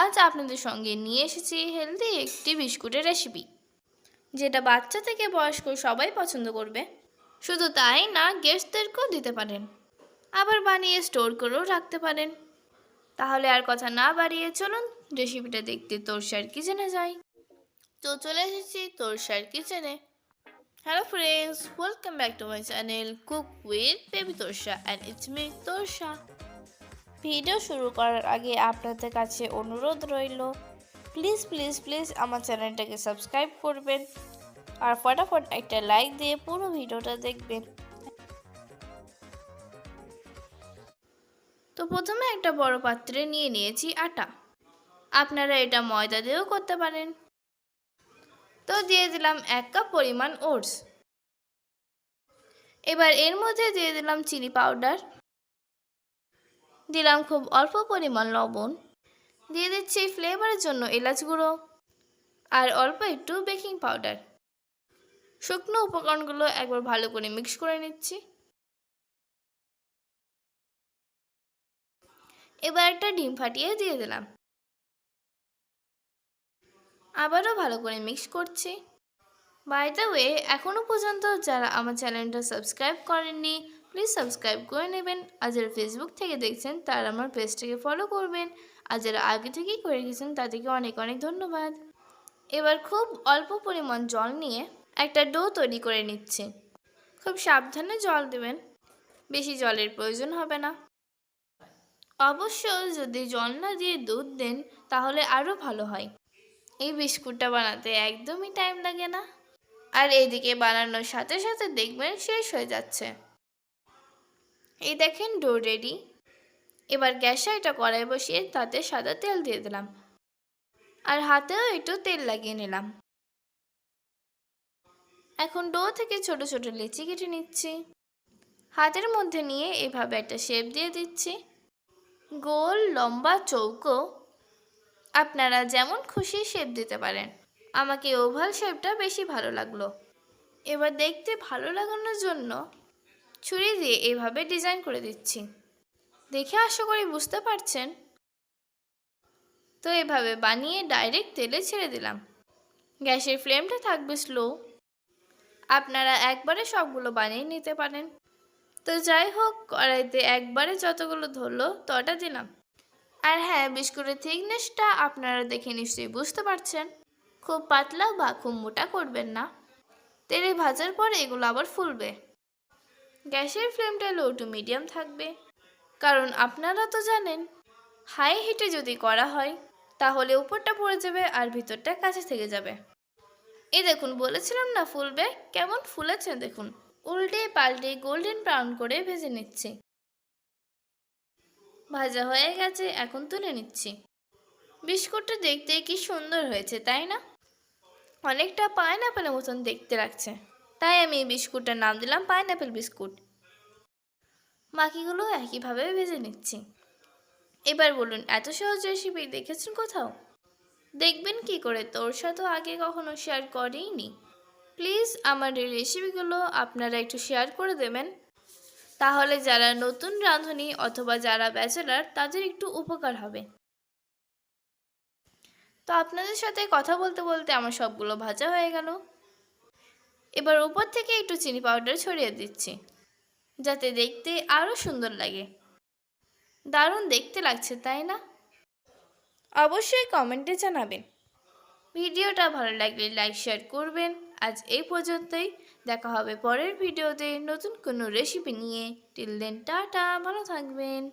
আজ আপনাদের সঙ্গে নিয়ে এসেছি হেলদি একটি বিস্কুটের রেসিপি যেটা বাচ্চা থেকে বয়স্ক সবাই পছন্দ করবে। শুধু তাই না গেস্টদেরকেও দিতে পারেন। আবার বানিয়ে স্টোর করেও রাখতে পারেন। তাহলে আর কথা না বাড়িয়ে চলুন রেসিপিটা দেখতে তোরসার কিচেনে যাই। তো চলে এসেছি তোরসার কিচেনে hello friends welcome back to my channel cook with baby Torsa and it's me Torsa. Video শুরু করার আগে আপনাদের কাছে অনুরোধ রইল প্লিজ প্লিজ প্লিজ আমার চ্যানেলটাকে সাবস্ক্রাইব করবেন আর ফটাফট একটা লাইক দিয়ে পুরো ভিডিওটা দেখবেন। তো প্রথমে একটা বড় পাত্রে নিয়ে নিয়েছি আটা। আপনারা এটা ময়দা দিয়েও করতে পারেন। তো দিয়ে দিলাম এক কাপ পরিমাণ ওটস। এবার এর মধ্যে দিয়ে দিলাম চিনি পাউডার। দিলাম খুব অল্প পরিমাণ লবণ। দিয়ে দিচ্ছি ফ্লেভারের জন্য এলাচ গুঁড়ো আর অল্প একটু বেকিং পাউডার শুকনো উপকরণগুলো একবার ভালো করে মিক্স করে নিচ্ছি। এবার একটা ডিম ফাটিয়ে দিয়ে দিলাম। আবারও ভালো করে মিক্স করছি। বাই দ্য ওয়ে এখনও পর্যন্ত যারা আমার চ্যানেলটা সাবস্ক্রাইব করেননি প্লিজ সাবস্ক্রাইব করে নেবেন। আর যারা ফেসবুক থেকে দেখছেন, তারা আমার পেজটাকে ফলো করবেন। আর যারা আগে থেকেই করে গেছেন, তাদেরকে অনেক অনেক ধন্যবাদ। এবার খুব অল্প পরিমাণ জল নিয়ে একটা ডো তৈরি করে নিচ্ছি। খুব সাবধানে জল দেবেন। বেশি জলের প্রয়োজন হবে না। অবশ্য যদি জল না দিয়ে দুধ দেন, তাহলে আরও ভালো হয়। এই বিস্কুটটা বানাতে একদমই টাইম লাগে না। আর এইদিকে বানানোর সাথে সাথে দেখবেন শেষ হয়ে যাচ্ছে। এই দেখেন ডো রেডি। এবার গ্যাসে একটা কড়াই বসিয়ে তাতে সাদা তেল দিয়ে দিলাম। আর হাতেও একটু তেল লাগিয়ে নিলাম। এখন ডো থেকে ছোট ছোট লিচি কেটে নিচ্ছি। হাতের মধ্যে নিয়ে এভাবে একটা শেপ দিয়ে দিচ্ছি। গোল, লম্বা চৌকো। আপনারা যেমন খুশি শেপ দিতে পারেন। আমাকে ওভাল শেপটা বেশি ভালো লাগল। এবার দেখতে ভালো লাগানোর জন্য ছুরি দিয়ে এভাবে ডিজাইন করে দিচ্ছি। দেখে আশা করি বুঝতে পারছেন? তো এভাবে বানিয়ে ডাইরেক্ট তেলে ছেড়ে দিলাম। গ্যাসের ফ্লেমটা থাকবে স্লো আপনারা একবারে সবগুলো বানিয়ে নিতে পারেন। তো যাই হোক, কড়াইতে একবারে যতগুলো ধরলো তটা দিলাম। আর হ্যাঁ বিস্কুটের থিকনেসটা আপনারা দেখে নিশ্চয়ই বুঝতে পারছেন। খুব পাতলা বা খুব মোটা করবেন না। তেলে ভাজার পর এগুলো আবার ফুলবে। গ্যাসের ফ্লেমটা লো টু মিডিয়াম থাকবে। কারণ আপনারা তো জানেন, হাই হিটে যদি করা হয়, তাহলে উপরটা পড়ে যাবে আর ভিতরটা কাছে থেকে যাবে। এই দেখুন, বলেছিলাম না ফুলবে? কেমন ফুলেছে দেখুন। উল্টে পাল্টে গোল্ডেন ব্রাউন করে ভেজে নিচ্ছি। ভাজা হয়ে গেছে, এখন তুলে নিচ্ছি। বিস্কুটটা দেখতে কি সুন্দর হয়েছে, তাই না? অনেকটা পাইনঅ্যাপেলের মতন দেখতে লাগছে। তাই আমি এই বিস্কুটের নাম দিলাম পাইনঅ্যাপেল বিস্কুট। বাকিগুলো একইভাবে ভেজে নিচ্ছি। এবার বলুন, এত সহজ রেসিপি দেখেছেন কোথাও? দেখবেন কি করে, তোর সাথে আগে কখনো শেয়ার করেইনি প্লিজ আমার এই রেসিপিগুলো আপনারা একটু শেয়ার করে দেবেন। তাহলে যারা নতুন রাঁধুনি অথবা যারা ব্যাচেলার তাদের একটু উপকার হবে। তো আপনাদের সাথে কথা বলতে বলতে আমার সবগুলো ভাজা হয়ে গেল। এবার উপর থেকে একটু চিনি পাউডার ছড়িয়ে দিচ্ছি যাতে দেখতে আরও সুন্দর লাগে। দারুণ দেখতে লাগছে তাই না? অবশ্যই কমেন্টে জানাবেন। ভিডিওটা ভালো লাগলে লাইক শেয়ার করবেন। আজ এই পর্যন্তই। দেখা হবে পরের ভিডিওতে নতুন কোনো রেসিপি নিয়ে। টিল দেন টাটা ভালো থাকবেন।